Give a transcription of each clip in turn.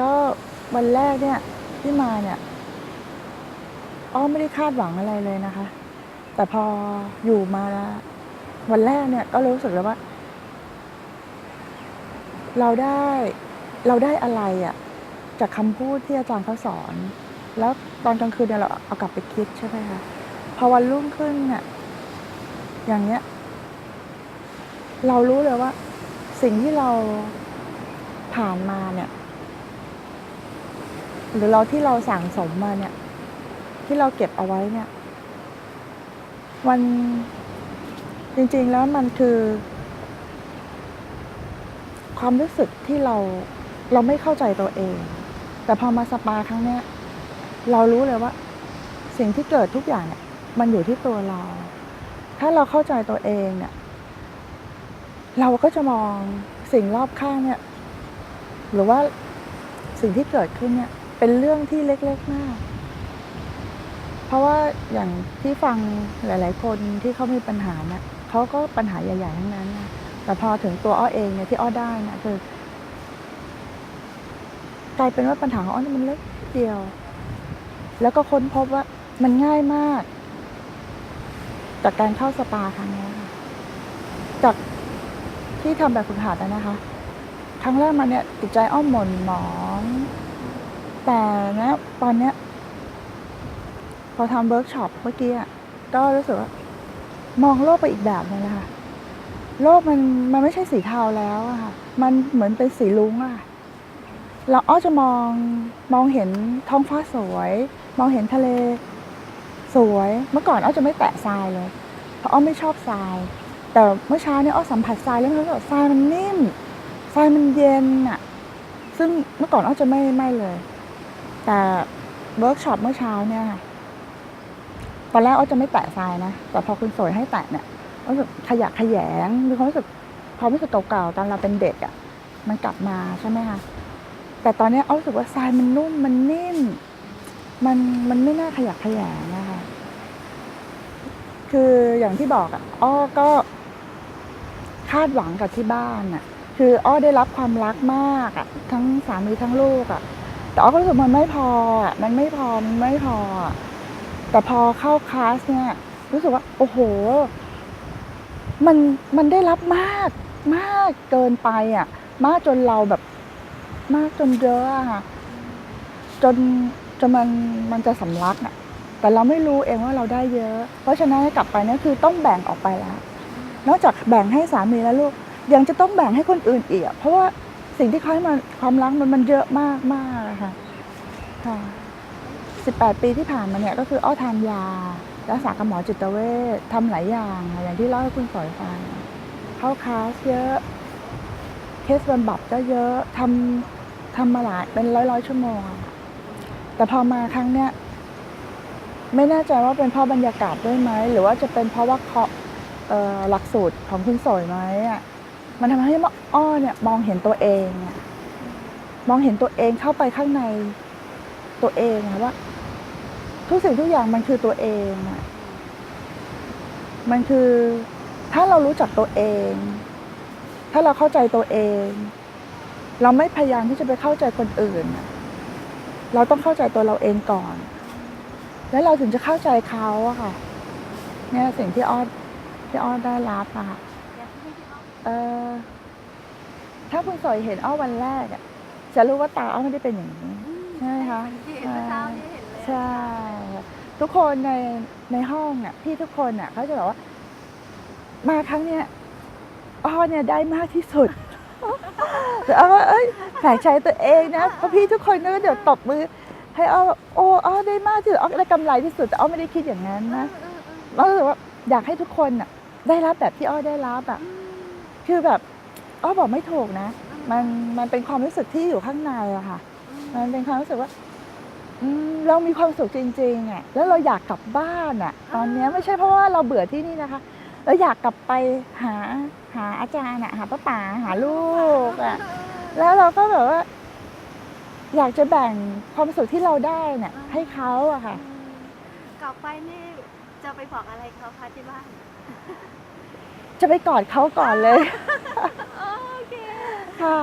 ก็วันแรกเนี่ยที่มาเนี่ยอ้อไม่ได้คาดหวังอะไรเลยนะคะ แต่พออยู่มาวันแรกเนี่ย ก็รู้สึกแล้วว่า เราได้เราได้อะไรอะจากคำพูดที่อาจารย์เขาสอน แล้วตอนกลางคืนเนี่ยเราเอากลับไปคิดใช่ไหมคะพอวันรุ่งขึ้นเนี่ยอย่างเนี้ย เรารู้เลยว่า สิ่งที่เราผ่านมาเนี่ย หรือเราที่เราสั่งสมมาเนี่ย ที่เราเก็บเอาไว้เนี่ย มันจริงๆแล้วมันคือ ความรู้สึกที่เราเราไม่เข้าใจตัวเอง แต่พอมาสปาครั้งเนี้ย เรารู้เลยว่า สิ่งที่เกิดทุกอย่างเนี่ย มันอยู่ที่ตัวเรา ถ้าเราเข้าใจตัวเองเนี่ย เราก็จะมองสิ่งรอบข้างเนี่ย หรือว่าสิ่งที่เกิดขึ้นเนี่ย เป็นเรื่องที่เล็กๆมาก เพราะว่าอย่างที่ฟังหลาย ๆ คนที่เขามีปัญหาเนี่ยเขาก็ปัญหาใหญ่ๆทั้งนั้นนะแต่พอถึงตัวอ้อเองเนี่ยที่อ้อได้นะคือกลายเป็นว่าปัญหาของอ้อนี่มันเล็กเดียว แล้วก็ค้นพบว่ามันง่ายมากจากการเข้าสปาครั้งนี้จากที่ทำแบบฝึกหัดนะคะ ครั้งแรกมาเนี่ยจิตใจอ้อมหม่นหมอง แต่นะตอนเนี้ยพอทำเวิร์กช็อปเมื่อกี้อะก็รู้สึกว่ามองโลกไปอีกแบบหนึงเลยค่ะ โลกมันมันไม่ใช่สีเทาแล้วอะค่ะ มันเหมือนเป็นสีลุ้งอะเราอ้อจะมองมองเห็นท้องฟ้าสวย มองเห็นทะเล สวย เมื่อก่อนอ้อจะไม่แตะทรายเลย เพราะอ้อไม่ชอบทราย แต่เมื่อเช้าเนี่ยอ้อสัมผัสทรายแล้วรู้สึกทรายมันนิ่ม ทรายมันเย็นอะซึ่งเมื่อก่อนอ้อจะไม่ไม่เลย แต่เวิร์กช็อปเมื่อเช้าเนี่ยค่ะตอนแรกอ้อจะไม่แตะทรายนะ แต่พอคุณสวยให้แตะเนี่ยอ้อรู้สึกขยะขยงมีความรู้สึกความรู้สึกเก่าๆตอนเราเป็นเด็กอะ่ะ มันกลับมาใช่ไหมคะแต่ตอนนี้อ้อรู้สึกว่าทรายมันนุ่มมันนิ่ม มันมันไม่น่าขยะขยงนะคะคืออย่างที่บอกอะ่ะอ้อก็คาดหวังกับที่บ้านอะ่ะ คืออ้อได้รับความรักมากอะ่ะ ทั้งสามีทั้งลูกอะ่ะ แต่อ้อก็รู้สึกมันไม่พออะมันไม่พอมันไม่พออะแต่พอเข้าคลาสเนี่ย รู้สึกว่า โอ้โห มันมันได้รับมากมากเกินไปอะ มากจนเราแบบ มากจนเยอะค่ะจนจนมันมันจะสำลักอะ แต่เราไม่รู้เองว่าเราได้เยอะ เพราะฉะนั้นกลับไปเนี่ยคือต้องแบ่งออกไปแล้วนอกจากแบ่งให้สามีและลูกยังจะต้องแบ่งให้คนอื่นอีกอะเพราะว่า สิ่งที่เขาให้มาความรักมันมันเยอะมากมากค่ะค่ะ18ปีที่ผ่านมาเนี่ยก็คืออ้อทานยารักษากับหมอจิตเวชทำหลายอย่างอะอย่างที่เล่าให้คุณสอยฟังเข้าคลาสเยอะเคสบำบัดก็เยอะทำทำมาหลายเป็นร้อยร้อยชั่วโมงแต่พอมาครั้งเนี้ยไม่แน่ใจว่าเป็นเพราะบรรยากาศด้วยไหม หรือว่าจะเป็นเพราะว่าเคาะเอ่อหลักสูตรของคุณสอยไหมอะ มันทำให้อ้อเนี่ยมองเห็นตัวเองมองเห็นตัวเองเข้าไปข้างในตัวเองอะว่า ทุกสิ่งทุกอย่างมันคือตัวเองอะมันคือถ้าเรารู้จักตัวเอง ถ้าเราเข้าใจตัวเอง เราไม่พยายามที่จะไปเข้าใจคนอื่น เราต้องเข้าใจตัวเราเองก่อน แล้วเราถึงจะเข้าใจเขาอะค่ะ เนี่ยสิ่งที่อ้อที่อ้อได้รับอะค่ะ อ้อมเออถ้าคุณสอยเห็นอ้อวันแรกอะจะรู้ว่าตาอ้อไม่ได้เป็นอย่างนี้ ใช่ไหมคะที่เห็นเมื่อเช้านี้เห็นเลยใช่ค่ะทุกคนในในห้องอะพี่ทุกคนอะเขาจะบอกว่า มาครั้งเนี้ยอ้อเนี่ยได้มากที่สุดแต่อ้อว่าเอ้ยแฝงใจตัวเองนะเพราะพี่ทุกคนก็เดี๋ยวตบมือ ให้อ้อว่าโอ้อ้อได้มากที่สุดอ้อได้กำไรที่สุดแต่อ้อไม่ได้คิดอย่างนั้นนะอ้อรู้สึกว่าอยากให้ทุกคนอะ ได้รับแบบที่อ้อได้รับอะ คือแบบอ้อบอกไม่ถูกนะ มันมันเป็นความรู้สึกที่อยู่ข้างในอะค่ะ มันเป็นความรู้สึกว่าอืมเรามีความสุขจริงๆอะแล้วเราอยากกลับบ้านอะ ตอนเนี้ยไม่ใช่เพราะว่าเราเบื่อที่นี่นะคะเราอยากกลับไปหาหาอาจารย์อะหาป้าป๋าหาลูกอะแล้วเราก็แบบว่า อยากจะแบ่งความสุขที่เราได้เนี่ยให้เขาอะค่ะ กลับไปนี่จะไปบอกอะไรเขาคะที่บ้าน จะไปกอดเขาก่อนเลย โอเคค่ะ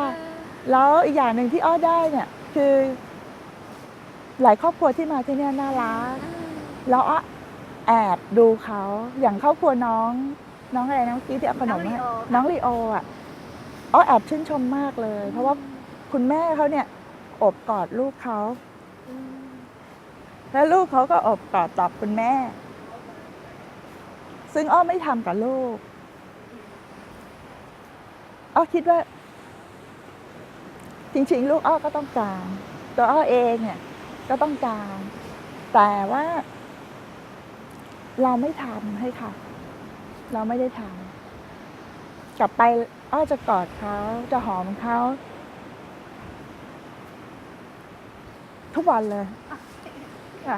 แล้วอีกอย่างหนึ่งที่อ้อได้เนี่ยคือ หลายครอบครัวที่มาที่เนี่ยน่ารักแล้วอ้อแอบดูเขาอย่างครอบครัวน้อง น้องอะไรนะเมื่อกี้ที่เอาขนมให้น้องลีโออะอ้อแอบชื่นชมมากเลย เพราะว่าคุณแม่เขาเนี่ยโอบกอดลูกเขาอืมแล้วลูกเขาก็อบกอดจับคุณแม่ ซึ่งอ้อไม่ทำกับลูก อ้อคิดว่า จริง ๆ ลูกอ้อก็ต้องการ ตัวอ้อเองเนี่ย ก็ต้องการ แต่ว่า เราไม่ทำให้ค่ะ เราไม่ได้ทำกลับไปอ้อจะกอดเขาจะหอมเขาทุกวันเลยค่ะ